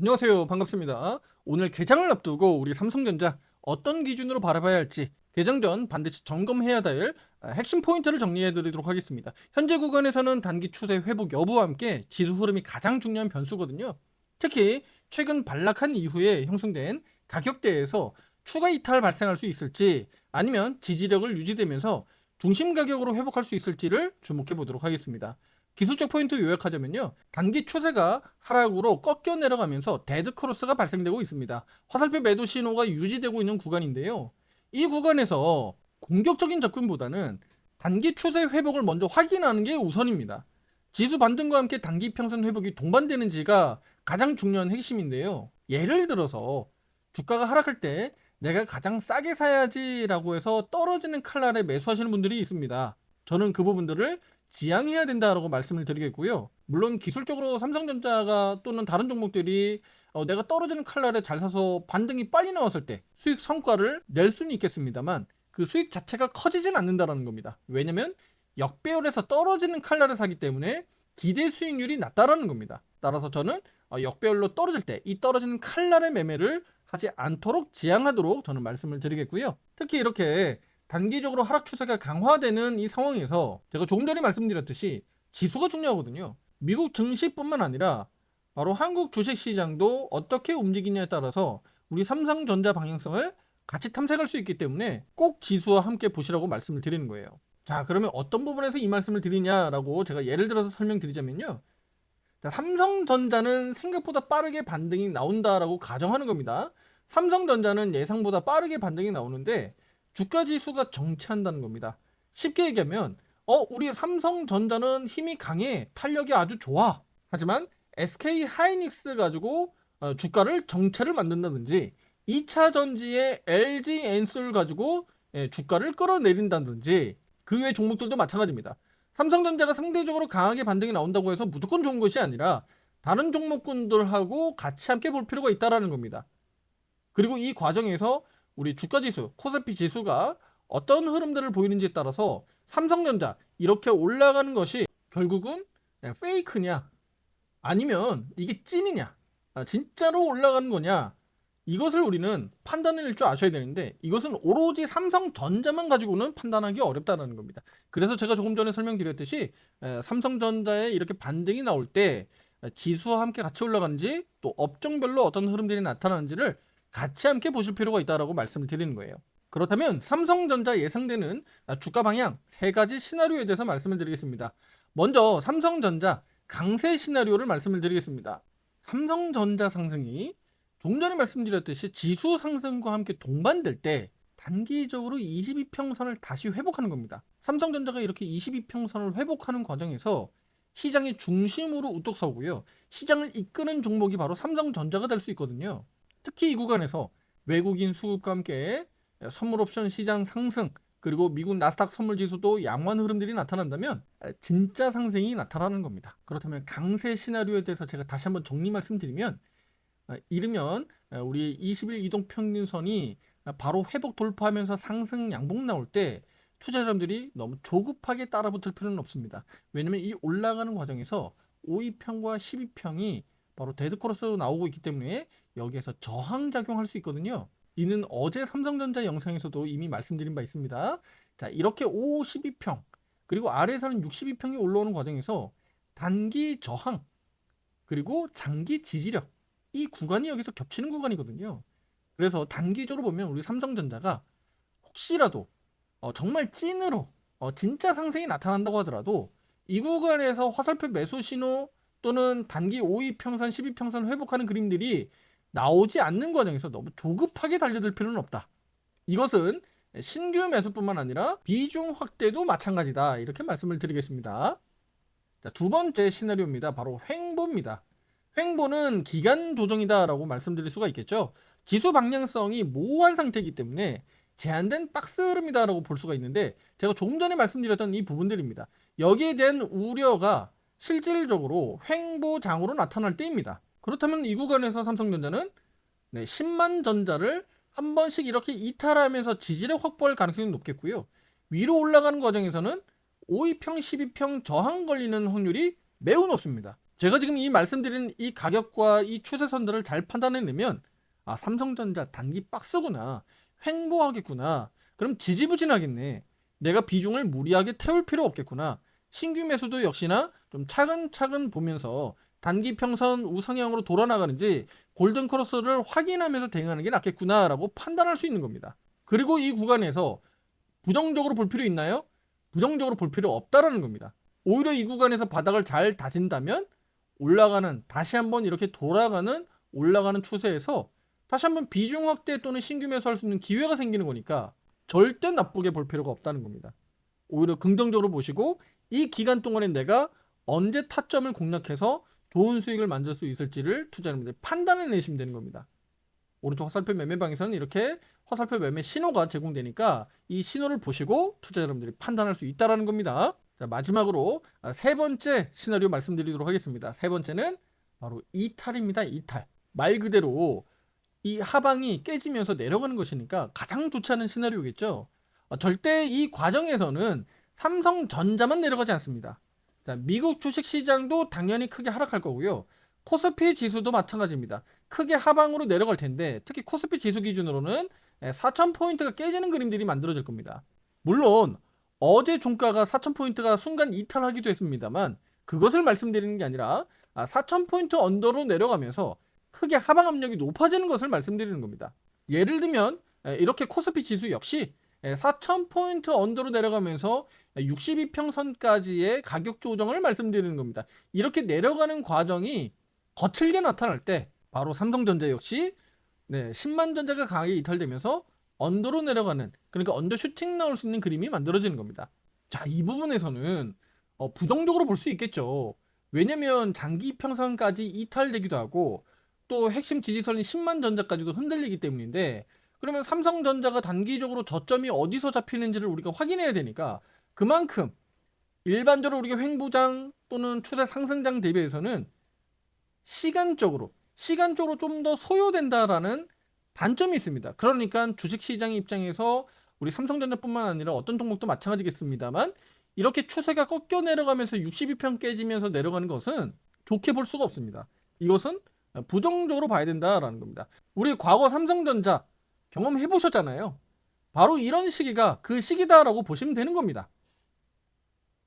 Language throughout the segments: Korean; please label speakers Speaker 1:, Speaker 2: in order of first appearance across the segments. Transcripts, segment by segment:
Speaker 1: 안녕하세요. 반갑습니다. 오늘 개장을 앞두고 우리 삼성전자 어떤 기준으로 바라봐야 할지 개장 전 반드시 점검해야 될 아, 핵심 포인트를 정리해 드리도록 하겠습니다. 현재 구간에서는 단기 추세 회복 여부와 함께 지수 흐름이 가장 중요한 변수거든요. 특히 최근 반락한 이후에 형성된 가격대에서 추가 이탈 발생할 수 있을지 아니면 지지력을 유지되면서 중심 가격으로 회복할 수 있을지를 주목해 보도록 하겠습니다. 기술적 포인트 요약하자면요. 단기 추세가 하락으로 꺾여 내려가면서 데드 크로스가 발생되고 있습니다. 화살표 매도 신호가 유지되고 있는 구간인데요. 이 구간에서 공격적인 접근보다는 단기 추세 회복을 먼저 확인하는 게 우선입니다. 지수 반등과 함께 단기 평선 회복이 동반되는지가 가장 중요한 핵심인데요. 예를 들어서 주가가 하락할 때 내가 가장 싸게 사야지라고 해서 떨어지는 칼날에 매수하시는 분들이 있습니다. 저는 그 부분들을 지양해야 된다라고 말씀을 드리겠고요. 물론 기술적으로 삼성전자가 또는 다른 종목들이 어, 내가 떨어지는 칼날에 잘 사서 반등이 빨리 나왔을 때 수익 성과를 낼 수는 있겠습니다만 그 수익 자체가 커지진 않는다라는 겁니다. 왜냐면 역배열에서 떨어지는 칼날을 사기 때문에 기대 수익률이 낮다라는 겁니다. 따라서 저는 어, 역배열로 떨어질 때 이 떨어지는 칼날의 매매를 하지 않도록 지양하도록 저는 말씀을 드리겠고요. 특히 이렇게 단기적으로 하락 추세가 강화되는 이 상황에서 제가 조금 전에 말씀드렸듯이 지수가 중요하거든요. 미국 증시뿐만 아니라 바로 한국 주식 시장도 어떻게 움직이냐에 따라서 우리 삼성전자 방향성을 같이 탐색할 수 있기 때문에 꼭 지수와 함께 보시라고 말씀을 드리는 거예요. 자, 그러면 어떤 부분에서 이 말씀을 드리냐라고 제가 예를 들어서 설명드리자면요. 자, 삼성전자는 생각보다 빠르게 반등이 나온다라고 가정하는 겁니다. 삼성전자는 예상보다 빠르게 반등이 나오는데 주가 지수가 정체한다는 겁니다. 쉽게 얘기하면 어 우리 삼성전자는 힘이 강해 탄력이 아주 좋아. 하지만 SK 하이닉스 가지고 어, 주가를 정체를 만든다든지 2차 전지의 LG 엔솔 가지고 예, 주가를 끌어내린다든지 그 외 종목들도 마찬가지입니다. 삼성전자가 상대적으로 강하게 반등이 나온다고 해서 무조건 좋은 것이 아니라 다른 종목군들하고 같이 함께 볼 필요가 있다라는 겁니다. 그리고 이 과정에서 우리 주가 지수, 코스피 지수가 어떤 흐름들을 보이는지에 따라서 삼성전자 이렇게 올라가는 것이 결국은 그냥 페이크냐? 아니면 이게 찐이냐? 아, 진짜로 올라가는 거냐? 이것을 우리는 판단할 줄 아셔야 되는데 이것은 오로지 삼성전자만 가지고는 판단하기 어렵다는 겁니다. 그래서 제가 조금 전에 설명드렸듯이 에, 삼성전자에 이렇게 반등이 나올 때 에, 지수와 함께 같이 올라가는지 또 업종별로 어떤 흐름들이 나타나는지를 같이 함께 보실 필요가 있다라고 말씀을 드리는 거예요. 그렇다면 삼성전자 예상되는 주가 방향 세 가지 시나리오에 대해서 말씀을 드리겠습니다. 먼저 삼성전자 강세 시나리오를 말씀을 드리겠습니다. 삼성전자 상승이 좀 전에 말씀드렸듯이 지수 상승과 함께 동반될 때 단기적으로 22평선을 다시 회복하는 겁니다. 삼성전자가 이렇게 22평선을 회복하는 과정에서 시장의 중심으로 우뚝 서고요. 시장을 이끄는 종목이 바로 삼성전자가 될 수 있거든요. 특히 이 구간에서 외국인 수급과 함께 선물 옵션 시장 상승 그리고 미국 나스닥 선물 지수도 양호한 흐름들이 나타난다면 진짜 상승이 나타나는 겁니다. 그렇다면 강세 시나리오에 대해서 제가 다시 한번 정리 말씀드리면 이르면 우리 20일 이동 평균선이 바로 회복 돌파하면서 상승 양봉 나올 때 투자자분들이 너무 조급하게 따라붙을 필요는 없습니다. 왜냐면 이 올라가는 과정에서 5위평과 12평이 바로 데드크로스로 나오고 있기 때문에 여기에서 저항 작용할 수 있거든요. 이는 어제 삼성전자 영상에서도 이미 말씀드린 바 있습니다. 자, 이렇게 5, 12평 그리고 아래에서는 62평이 올라오는 과정에서 단기 저항 그리고 장기 지지력 이 구간이 여기서 겹치는 구간이거든요. 그래서 단기적으로 보면 우리 삼성전자가 혹시라도 어, 정말 찐으로 어, 진짜 상승이 나타난다고 하더라도 이 구간에서 화살표 매수 신호 또는 단기 5위 평선, 12평선 회복하는 그림들이 나오지 않는 과정에서 너무 조급하게 달려들 필요는 없다. 이것은 신규 매수뿐만 아니라 비중 확대도 마찬가지다. 이렇게 말씀을 드리겠습니다. 자, 두 번째 시나리오입니다. 바로 횡보입니다. 횡보는 기간 조정이다라고 말씀드릴 수가 있겠죠. 지수 방향성이 모호한 상태이기 때문에 제한된 박스 흐름이다라고 볼 수가 있는데 제가 조금 전에 말씀드렸던 이 부분들입니다. 여기에 대한 우려가 실질적으로 횡보장으로 나타날 때입니다. 그렇다면 이 구간에서 삼성전자는 네, 10만 전자를 한 번씩 이렇게 이탈하면서 지지력 확보할 가능성이 높겠고요. 위로 올라가는 과정에서는 5위평, 12평 저항 걸리는 확률이 매우 높습니다. 제가 지금 이 말씀드린 이 가격과 이 추세선들을 잘 판단해내면 아 삼성전자 단기 박스구나 횡보하겠구나 그럼 지지부진하겠네 내가 비중을 무리하게 태울 필요 없겠구나 신규 매수도 역시나 좀 차근차근 보면서 단기 평선 우상향으로 돌아나가는지 골든 크로스를 확인하면서 대응하는 게 낫겠구나라고 판단할 수 있는 겁니다. 그리고 이 구간에서 부정적으로 볼 필요 있나요? 부정적으로 볼 필요 없다라는 겁니다. 오히려 이 구간에서 바닥을 잘 다진다면 올라가는 다시 한번 이렇게 돌아가는 올라가는 추세에서 다시 한번 비중 확대 또는 신규 매수할 수 있는 기회가 생기는 거니까 절대 나쁘게 볼 필요가 없다는 겁니다. 오히려 긍정적으로 보시고 이 기간 동안에 내가 언제 타점을 공략해서 좋은 수익을 만들 수 있을지를 투자자분들 판단해 내시면 되는 겁니다. 오른쪽 화살표 매매방에서는 이렇게 화살표 매매 신호가 제공되니까 이 신호를 보시고 투자 여러분들이 판단할 수 있다라는 겁니다. 자, 마지막으로 아, 세 번째 시나리오 말씀드리도록 하겠습니다. 세 번째는 바로 이탈입니다. 이탈. 말 그대로 이 하방이 깨지면서 내려가는 것이니까 가장 좋지 않은 시나리오겠죠. 어, 절대 이 과정에서는 삼성전자만 내려가지 않습니다. 자, 미국 주식 시장도 당연히 크게 하락할 거고요. 코스피 지수도 마찬가지입니다. 크게 하방으로 내려갈 텐데 특히 코스피 지수 기준으로는 4,000포인트가 깨지는 그림들이 만들어질 겁니다. 물론 어제 종가가 4,000포인트가 순간 이탈하기도 했습니다만 그것을 말씀드리는 게 아니라 4,000포인트 언더로 내려가면서 크게 하방 압력이 높아지는 것을 말씀드리는 겁니다. 예를 들면 이렇게 코스피 지수 역시 4,000포인트 언더로 내려가면서 62평선까지의 가격 조정을 말씀드리는 겁니다. 이렇게 내려가는 과정이 거칠게 나타날 때 바로 삼성전자 역시 네, 10만 전자가 강하게 이탈되면서 언더로 내려가는 그러니까 언더 슈팅 나올 수 있는 그림이 만들어지는 겁니다. 자, 이 부분에서는 어, 부정적으로 볼 수 있겠죠. 왜냐면 장기 평선까지 이탈되기도 하고 또 핵심 지지선인 10만 전자까지도 흔들리기 때문인데 그러면 삼성전자가 단기적으로 저점이 어디서 잡히는지를 우리가 확인해야 되니까 그만큼 일반적으로 우리가 횡보장 또는 추세 상승장 대비해서는 시간적으로 시간적으로 좀 더 소요된다라는 단점이 있습니다. 그러니까 주식시장 입장에서 우리 삼성전자뿐만 아니라 어떤 종목도 마찬가지겠습니다만 이렇게 추세가 꺾여 내려가면서 62평 깨지면서 내려가는 것은 좋게 볼 수가 없습니다. 이것은 부정적으로 봐야 된다라는 겁니다. 우리 과거 삼성전자 경험해 보셨잖아요. 바로 이런 시기가 그 시기다라고 보시면 되는 겁니다.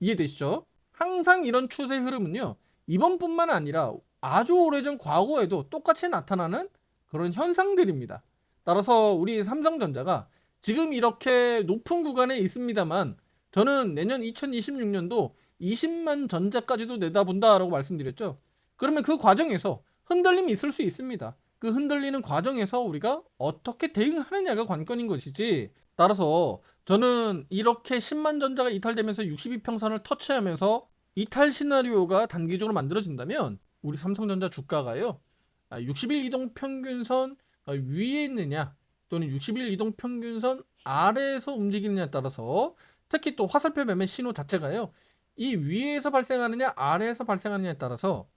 Speaker 1: 이해되시죠? 항상 이런 추세 흐름은요. 이번뿐만 아니라 아주 오래전 과거에도 똑같이 나타나는 그런 현상들입니다. 따라서 우리 삼성전자가 지금 이렇게 높은 구간에 있습니다만 저는 내년 2026년도 20만 전자까지도 내다본다라고 말씀드렸죠. 그러면 그 과정에서 흔들림이 있을 수 있습니다. 그 흔들리는 과정에서 우리가 어떻게 대응하느냐가 관건인 것이지. 따라서 저는 이렇게 10만 전자가 이탈되면서 62평선을 터치하면서 이탈 시나리오가 단기적으로 만들어진다면 우리 삼성전자 주가가요. 60일 이동 평균선 위에 있느냐 또는 60일 이동 평균선 아래에서 움직이느냐에 따라서 특히 또 화살표 매매 신호 자체가요. 이 위에서 발생하느냐 아래에서 발생하느냐에 따라서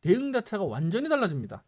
Speaker 1: 대응 자체가 완전히 달라집니다.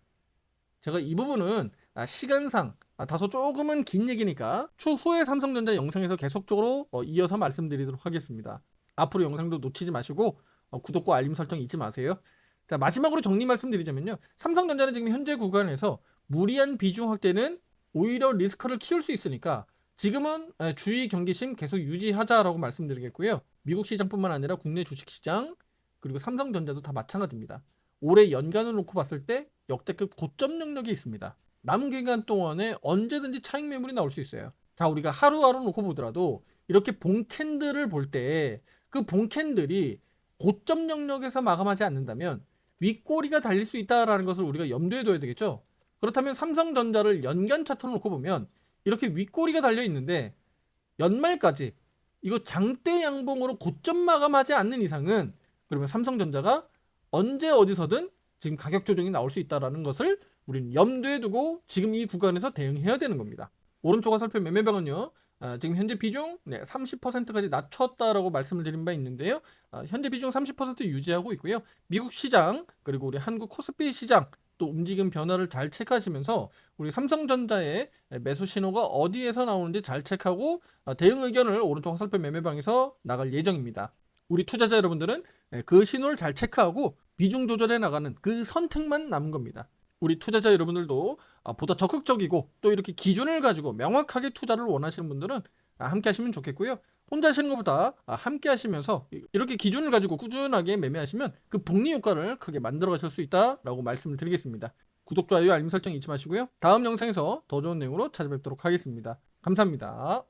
Speaker 1: 제가 이 부분은 아, 시간상 아, 다소 조금은 긴 얘기니까 추후에 삼성전자 영상에서 계속적으로 어, 이어서 말씀드리도록 하겠습니다. 앞으로 영상도 놓치지 마시고 어, 구독과 알림 설정 잊지 마세요. 자 마지막으로 정리 말씀드리자면요. 삼성전자는 지금 현재 구간에서 무리한 비중 확대는 오히려 리스크를 키울 수 있으니까 지금은 주의 경계심 계속 유지하자라고 말씀드리겠고요. 미국 시장뿐만 아니라 국내 주식 시장 그리고 삼성전자도 다 마찬가지입니다. 올해 연간을 놓고 봤을 때 역대급 고점 능력이 있습니다. 남은 기간 동안에 언제든지 차익 매물이 나올 수 있어요. 자, 우리가 하루하루 놓고 보더라도 이렇게 봉 캔들을 볼 때 그 봉 캔들이 고점 영역에서 마감하지 않는다면 윗꼬리가 달릴 수 있다라는 것을 우리가 염두에 둬야 되겠죠. 그렇다면 삼성전자를 연간 차트로 놓고 보면 이렇게 윗꼬리가 달려 있는데 연말까지 이거 장대 양봉으로 고점 마감하지 않는 이상은 그러면 삼성전자가 언제 어디서든 지금 가격 조정이 나올 수 있다라는 것을 우리는 염두에 두고 지금 이 구간에서 대응해야 되는 겁니다. 오른쪽 화살표 매매방은요. 아, 지금 현재 비중 네, 30%까지 낮췄다라고 말씀을 드린 바 있는데요. 아, 현재 비중 30% 유지하고 있고요. 미국 시장 그리고 우리 한국 코스피 시장 또 움직임 변화를 잘 체크하시면서 우리 삼성전자의 매수 신호가 어디에서 나오는지 잘 체크하고 아, 대응 의견을 오른쪽 화살표 매매방에서 나갈 예정입니다. 우리 투자자 여러분들은 예, 그 신호를 잘 체크하고 비중 조절해 나가는 그 선택만 남은 겁니다. 우리 투자자 여러분들도 아, 보다 적극적이고 또 이렇게 기준을 가지고 명확하게 투자를 원하시는 분들은 아, 함께 하시면 좋겠고요. 혼자 하시는 것보다 아, 함께 하시면서 이- 이렇게 기준을 가지고 꾸준하게 매매하시면 그 복리 효과를 크게 만들어 가실 수 있다라고 말씀을 드리겠습니다. 구독, 좋아요, 알림 설정 잊지 마시고요. 다음 영상에서 더 좋은 내용으로 찾아뵙도록 하겠습니다. 감사합니다.